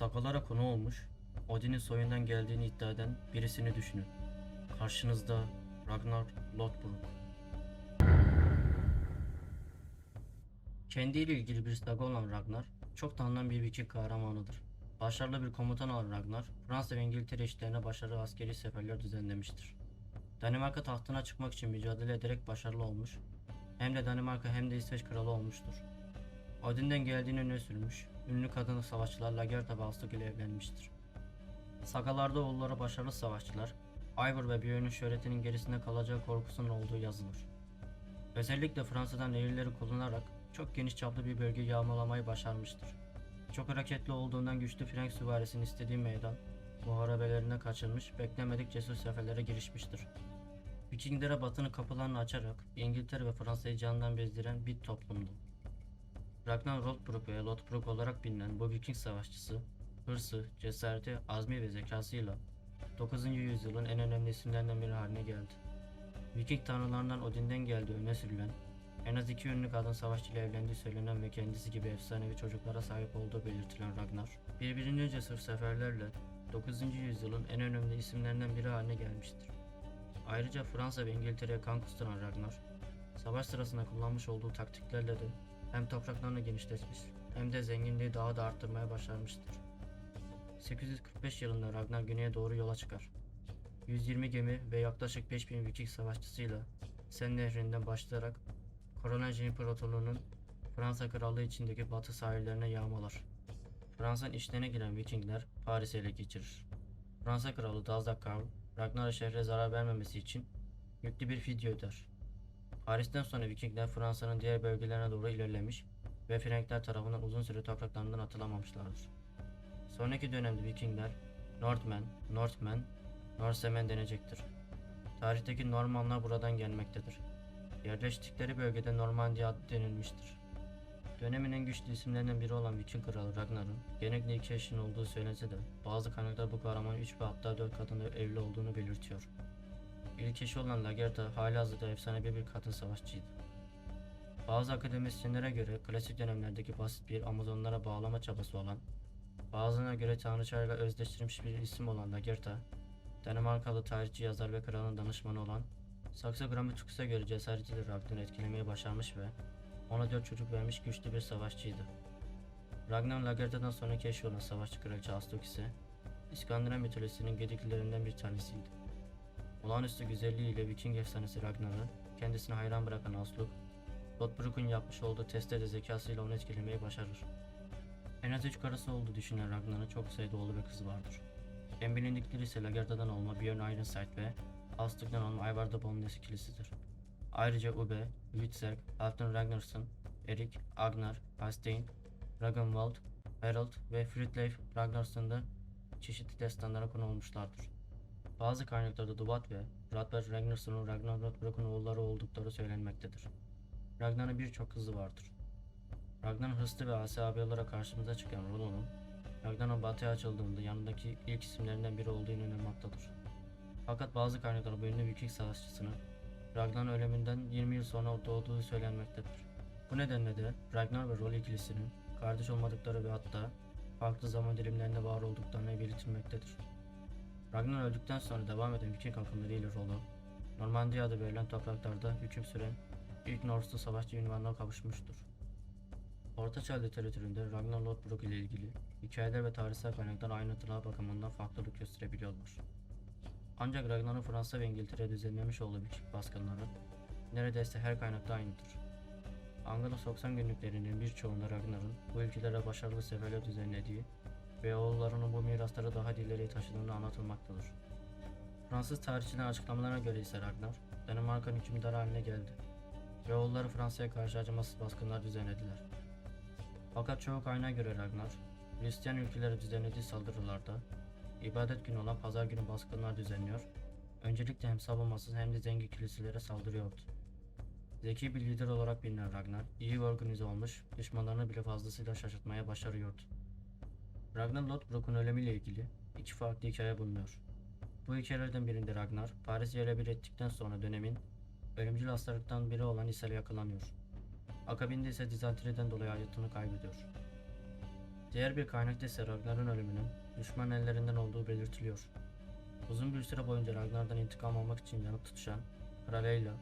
Sakalara konu olmuş, Odin'in soyundan geldiğini iddia eden birisini düşünün. Karşınızda Ragnar Lothbrok. Kendiyle ilgili bir saga olan Ragnar, çok tanınan bir Viking kahramanıdır. Başarılı bir komutan olan Ragnar, Fransa ve İngiltere eşitlerine başarılı askeri seferler düzenlemiştir. Danimarka tahtına çıkmak için mücadele ederek başarılı olmuş, hem de Danimarka hem de İsveç kralı olmuştur. Odin'den geldiğini öne sürmüş, ünlü kadın savaşçılar Lagertha Balstuk ile evlenmiştir. Sagalarda oğulları başarılı savaşçılar, Ivor ve Björn'ün şöhretinin gerisinde kalacağı korkusunun olduğu yazılır. Özellikle Fransa'dan nehirleri kullanarak çok geniş çaplı bir bölge yağmalamayı başarmıştır. Çok hareketli olduğundan güçlü Frank süvarisinin istediği meydan, muharebelerine kaçırmış, beklemedik cesur seferlere girişmiştir. Vikinglere batının kapılarını açarak İngiltere ve Fransa'yı candan bezdiren bir toplumdu. Ragnar Lothbrok veya Lothbrok olarak bilinen bu Viking savaşçısı, hırsı, cesareti, azmi ve zekasıyla 9. yüzyılın en önemli isimlerinden biri haline geldi. Viking tanrılarından Odin'den geldiği öne sürülen, en az iki ünlü kadın savaşçıyla evlendiği söylenen ve kendisi gibi efsanevi çocuklara sahip olduğu belirtilen Ragnar, birbirinden cesur seferlerle 9. yüzyılın en önemli isimlerinden biri haline gelmiştir. Ayrıca Fransa ve İngiltere'ye kan kusturan Ragnar, savaş sırasında kullanmış olduğu taktiklerle de hem topraklarını genişletmiş hem de zenginliği daha da arttırmaya başarmıştır. 845 yılında Ragnar güneye doğru yola çıkar. 120 gemi ve yaklaşık 5000 Viking savaşçısıyla Sen Nehri'nden başlayarak Kolonel İmparatorluğu'nun Fransa Krallığı içindeki batı sahillerine yağmalar. Fransa'nın işlerine giren Vikingler Paris'i ele geçirir. Fransa Kralı Dazda Karl, Ragnar'a şehre zarar vermemesi için yüklü bir fidye öder. Paris'ten sonra Vikingler Fransa'nın diğer bölgelerine doğru ilerlemiş ve Frankler tarafından uzun süre topraklarından atılamamışlardır. Sonraki dönemde Vikingler Northmen, Northmen, Norsemen denecektir. Tarihteki Normanlar buradan gelmektedir. Yerleştikleri bölgede Normandiya adı denilmiştir. Dönemin en güçlü isimlerinden biri olan Viking kralı Ragnar'ın genellikle iki eşinin olduğu söylense de bazı kaynaklar bu kahramanın 3 ve hatta 4 kadınla evli olduğunu belirtiyor. İlk eşi olan Lagertha halihazırda efsanevi bir kadın savaşçıydı. Bazı akademisyenlere göre klasik dönemlerdeki basit bir Amazonlara bağlama çabası olan, bazılarına göre tanrıçayla özdeştirilmiş bir isim olan Lagertha, Danimarkalı tarihçi yazar ve kralın danışmanı olan Saxo Grammaticus'a göre cesaretiyle Ragnar'ı etkilemeyi başarmış ve ona dört çocuk vermiş güçlü bir savaşçıydı. Ragnar Lagertha'dan sonraki eşi olan savaşçı kraliçe Astok ise İskandinav mitolojisinin gediklerinden bir tanesiydi. Olağanüstü güzelliğiyle Viking efsanesi Ragnar'ı kendisine hayran bırakan Asluk, Lothbrok'un yapmış olduğu testte de zekasıyla onu etkilemeyi başarır. En az üç karısı olduğu düşünen Ragnar'ın çok sayıda oğlu ve kızı vardır. En bilindikleri ise Lagertha'dan olma Björn Ironside ve Astug'dan olma Ivar the Boneless ikilisidir. Ayrıca Ube, Lützer, Halfdan Ragnarsson, Erik, Agnar, Halstein, Ragnvald, Harald ve Fridleif Ragnarsson'da çeşitli destanlara konu olmuşlardır. Bazı kaynaklarda Dubat ve Radbert Ragnarsson'un Ragnar Lothbrok'un oğulları oldukları söylenmektedir. Ragnar'ın birçok kızı vardır. Ragnar'ın hırslı ve asi abi olarak karşımıza çıkan Rollo'nun Ragnar'ın batıya açıldığında yanındaki ilk isimlerinden biri olduğu inanılmaktadır. Fakat bazı kaynaklar bu ünlü Viking savaşçısının Ragnar'ın ölümünden 20 yıl sonra doğduğu söylenmektedir. Bu nedenle de Ragnar ve Rol ikilisinin kardeş olmadıkları ve hatta farklı zaman dilimlerinde var olduklarını belirtilmektedir. Ragnar öldükten sonra devam eden Viking akımları ile Rollo, Normandiya adı verilen topraklarda hüküm süren ilk Norse'lu savaşçı ünvanına kavuşmuştur. Ortaçağ literatüründe Ragnar Lothbrok ile ilgili hikayeler ve tarihsel kaynaklar ayrıntılar bakımından farklılık gösterebiliyorlar. Ancak Ragnar'ın Fransa ve İngiltere'ye düzenlemiş olduğu Viking baskınları neredeyse her kaynakta aynıdır. Anglo-Sakson günlüklerinin birçoğunda Ragnar'ın bu ülkelere başarılı seferler düzenlediği ve oğullarının bu mirasları daha dilleri taşıdığını anlatılmaktadır. Fransız tarihçilerin açıklamalarına göre ise Ragnar, Danimarka'nın hükümdarı haline geldi ve oğulları Fransa'ya karşı acımasız baskınlar düzenlediler. Fakat çoğu kaynağa göre Ragnar, Hristiyan ülkelere düzenlediği saldırılarda ibadet günü olan pazar günü baskınlar düzenliyor, öncelikle hem savunmasız hem de zengin kiliselere saldırıyordu. Zeki bir lider olarak bilinen Ragnar, iyi organize olmuş, düşmanlarını bile fazlasıyla şaşırtmaya başarıyordu. Ragnar Lothbrok'un ölümüyle ilgili iki farklı hikaye bulunuyor. Bu hikayelerden birinde Ragnar, Paris'i yerle bir ettikten sonra dönemin ölümcül hastalıktan biri olan ishale yakalanıyor. Akabinde ise dizantriden dolayı hayatını kaybediyor. Diğer bir kaynakta ise Ragnar'ın ölümünün düşman ellerinden olduğu belirtiliyor. Uzun bir süre boyunca Ragnar'dan intikam almak için yanıp tutuşan Kraleyla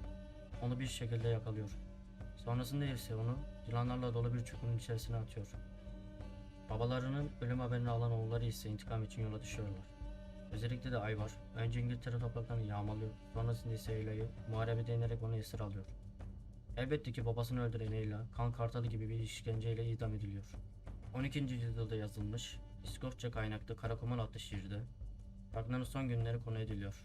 onu bir şekilde yakalıyor. Sonrasında ise onu yılanlarla dolu bir çukurun içerisine atıyor. Babalarının ölüm haberini alan oğulları ise intikam için yola düşüyorlar. Özellikle de Ayvar, önce İngiltere topraklarını yağmalıyor, sonrasında ise Eyla'yı muharebe denerek onu esir alıyor. Elbette ki babasını öldüren Eyla, kan kartalı gibi bir işkenceyle idam ediliyor. 12. yüzyılda yazılmış, İskoçya kaynaklı Karakoman adlı şiirde, Ragnar'ın son günleri konu ediliyor.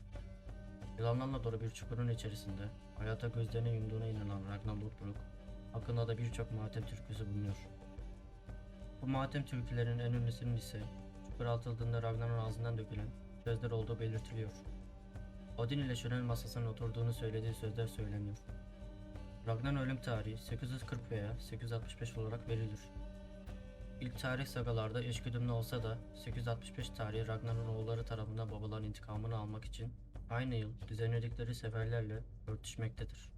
Yılanlarla dolu bir çukurun içerisinde, hayata gözlerini yumduğuna inanılan Ragnar Lothbrok, hakkında da birçok matem türküsü bulunuyor. Bu matem türkülerinin en ünlüsünün ise çukur atıldığında Ragnar'ın ağzından dökülen sözler olduğu belirtiliyor. Odin ile şölen masasına oturduğunu söylediği sözler söyleniyor. Ragnar'ın ölüm tarihi 840 veya 865 olarak verilir. İlk tarih sagalarda eşgüdümlü olsa da 865 tarihi Ragnar'ın oğulları tarafından babaların intikamını almak için aynı yıl düzenledikleri seferlerle örtüşmektedir.